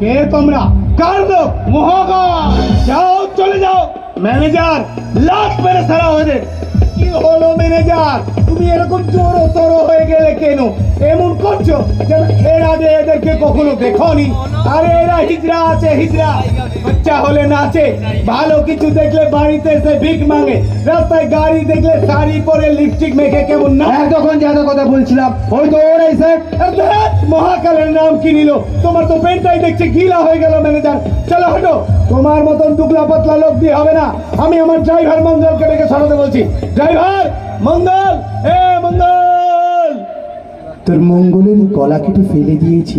কে তোমরা? কার লোক? মহাকাশ যাও চলে যাও। ম্যানেজার লাখ মেরে সারা ওদের কি হলো ম্যানেজার? তুমি এরকম জোরো হয়ে গেলে কেন? এমন করছ যেন এর আগে এদেরকে কখনো দেখনি? আরে এরা হিজড়া আছে হিজড়া। বাচ্চা হলে নাচে। ভালো কিছু দেখলে বাড়িতে এসে ভিক মাঙে। রাস্তায় গাড়ি দেখলে শাড়ি পরে লিপস্টিক মেখে কেমন না এতক্ষণ যাদের কথা বলছিলাম ওই তো স্যার ধ্যাৎ, মহাকালের নাম কি নিল? তোমার তো পেনটাই দেখছি গিলা হয়ে গেল ম্যানেজার। চলো হটো। তোমার মতন দুগলা পাতলা লোক দিয়ে হবে না। আমি আমার ড্রাইভার মঙ্গলকে ডেকে সরাতে বলছি। ড্রাইভার মঙ্গল এ মঙ্গল তোর মঙ্গলের গলা কেটে ফেলে দিয়েছি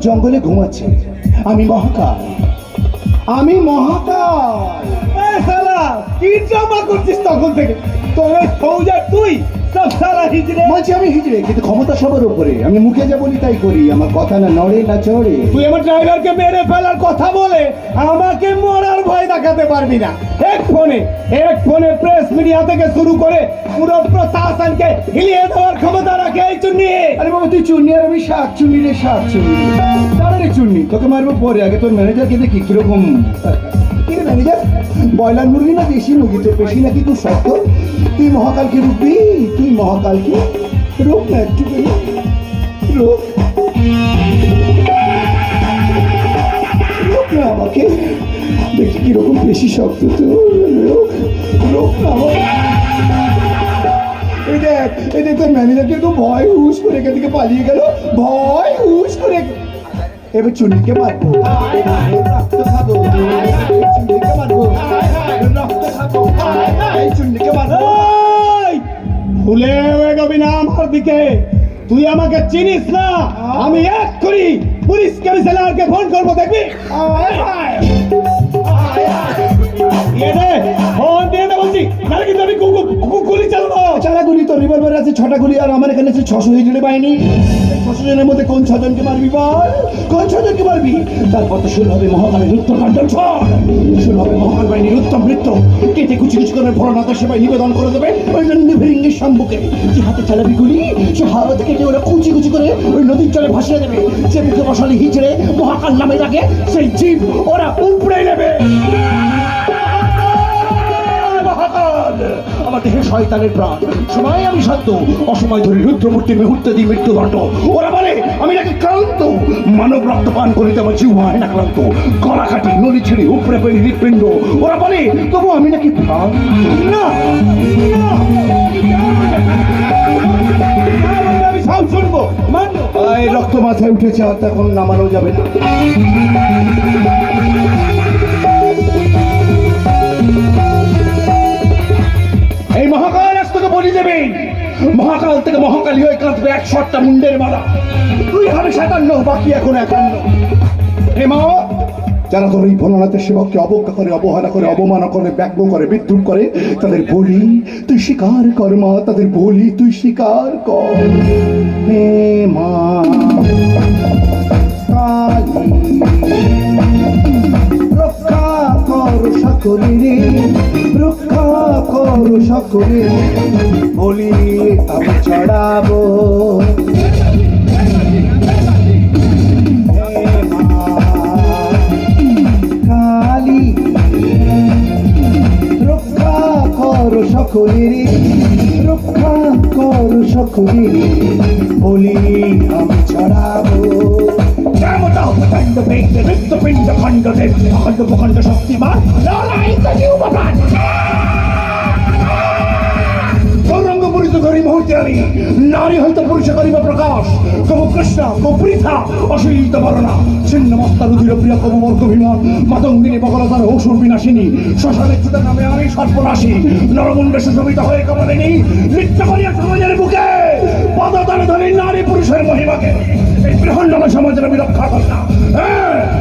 জঙ্গলে ঘুমাচ্ছে। আমি মহাকাল। আমি মহাকাল। কি ড্রামা করছিস তখন থেকে? তোর ফৌজা তুই। বলছি আমি হিজড়ে কিন্তু ক্ষমতা সবার উপরে। আমি মুখে যা বলি তাই করি আমার কথা না নড়ে না চড়ে। তুই আমার ড্রাইভারকে মেরে ফেলার কথা বলে আমাকে মরার ভয় দেখাতে পারবি না। এক ফোনে এক ফোনে প্রেস মিডিয়া থেকে শুরু করে পুরো প্রশাসনকে হিলিয়ে দেওয়ার ক্ষমতা রাখে এই চুন্নি। আরে বাবা তুই চুন্নি আর আমি শাক চুন্নি রে শাক চুন্নি। রে চুন্নি তোকে মারবো পরে। আগে তোর ম্যানেজারকে দেখি কীরকম। কি রে ম্যানেজার ব্রয়লার মুরগি না দেশি মুরগি তোর পেশি নাকি খুব শক্ত? তুই মহাকালকে রুখবি তুই মহাকালকে রোগ না একটু রোগ রোগ না আমাকে? দেখি কীরকম বেশি শক্ত তো রোগ রোগ না এই দেখ এই দেখ তোর ম্যানেজারকে তো ভয় হুশ করে এখান থেকে পালিয়ে গেল। ভয় হুশ করে। এবার চুন্নিকে মারবো। দিকে তুই আমাকে চিনিস না? আমি এক করি পুলিশ কমিশনারকে ফোন করব দেখবি? ফোন দিয়ে দে বলছি। নাহলে কিন্তু আমি গুলি চালাবো। চারা গুলি তো রিভলভার আছে ছটা গুলি আর আমার এখানে আছে ছশো হিজড়ে পাইনি ছশো জনের মধ্যে কোন ছজনকে পারবি বল? কোন ছজনকে পারবি তারপর তো শুরু হবে উত্তরকাণ্ড ঝড় শুরু হবে মহাকাল বাহিনীর উত্তম নৃত্য। কেটে কুচি কুচি করে ভরনাথের সেবায় নিবেদন করে দেবে ওই জন্য ভেঙ্গের সম্মুখে যে হাতে চালাবি গুলি, সে হাত কেটে ওরা কুচি কুচি করে ওই নদীর জলে ভাসিয়ে দেবে। যে মুখে বসালে হিজড়ে মহাকাল নামে রাখে সেই জীব ওরা উপড়ে নেবে। দেহে শয়তানের প্রাণ। সময় আমি শান্ত, অসময় ধরে রুদ্রমূর্তির মুহূর্তে দিই মৃত্যুদণ্ড। ওরা বলে, আমি নাকি ক্লান্ত। মানব রক্ত পান করিতে আমার জিউ হয় না ক্লান্ত। গলা কাটি নলি ছেড়ে উপরে পেয়ে হৃৎপিণ্ড। ওরা বলে তবু আমি নাকি প্রাণ না রক্ত মাথায় উঠেছে, আর তখন নামানো যাবে না। মহাকাল থেকে মহাকালী হয়ে কাঁদবে এক শটটা মুন্ডের মালা। তুই হবে সাতান্ন বাকি এখন একান্ন হে মা, যারা তোর এই ভোলানাথের সেবককে অবজ্ঞা করে, অবহেলা করে অবমান করে ব্যঙ্গ করে, বিদ্রুপ করে, তাদের বলি, তুই স্বীকার কর মা, তাদের বলি, তুই স্বীকার কর। হে মা রক্ষা কর সকলে রক্ষা কর সকলে বলি, আমি চড়াবো। কালী রক্ষা কর সকলের, রক্ষা কর সকলের। বলি, আমি ছড়াবো প্রচণ্ড পিণ্ড হৃদপিণ্ড খণ্ড দেব অখণ্ড প্রখণ্ড শক্তিমান। লড়াই করি উপকার ধরি মুহূর্তে আমি, নারী হয়তো পুরুষে করিব প্রকাশ। কবু কৃষ্ণ কবু পৃথা অশীলিত বরণা ছিন্ন মস্তা রুধির প্রিয় কবু বর্গ মাতঙ্গিনী বকলতার অসুর বিনাশিনী। শ্মশানে ছুটে নামে আমি সর্বনাশী নরমুণ্ডে সুশোভিত হয়ে কমলিনী, নৃত্য করিয়া সমাজের বুকে পদতলে ধরে নারী পুরুষের মহিমাকে। এই বৃহন্নম সমাজের আমি রক্ষা করতাম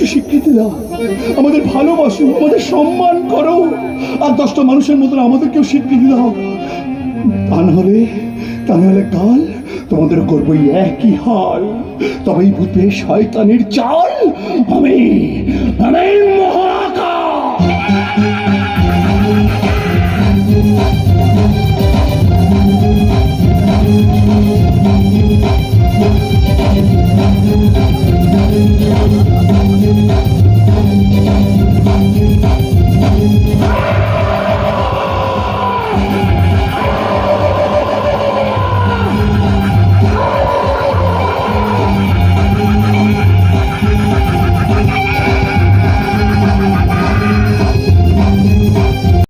একটু স্বীকৃতি দাও। আমাদের ভালোবাসো, আমাদের সম্মান করো। আর দশটা মানুষের মতন আমাদেরকেও স্বীকৃতি দাও। তা নাহলে তা নাহলে কাল তোমাদের করব একই হাল। তবে তবেই ভূতে শয়তানের চাল। আমি আমি মহাকাল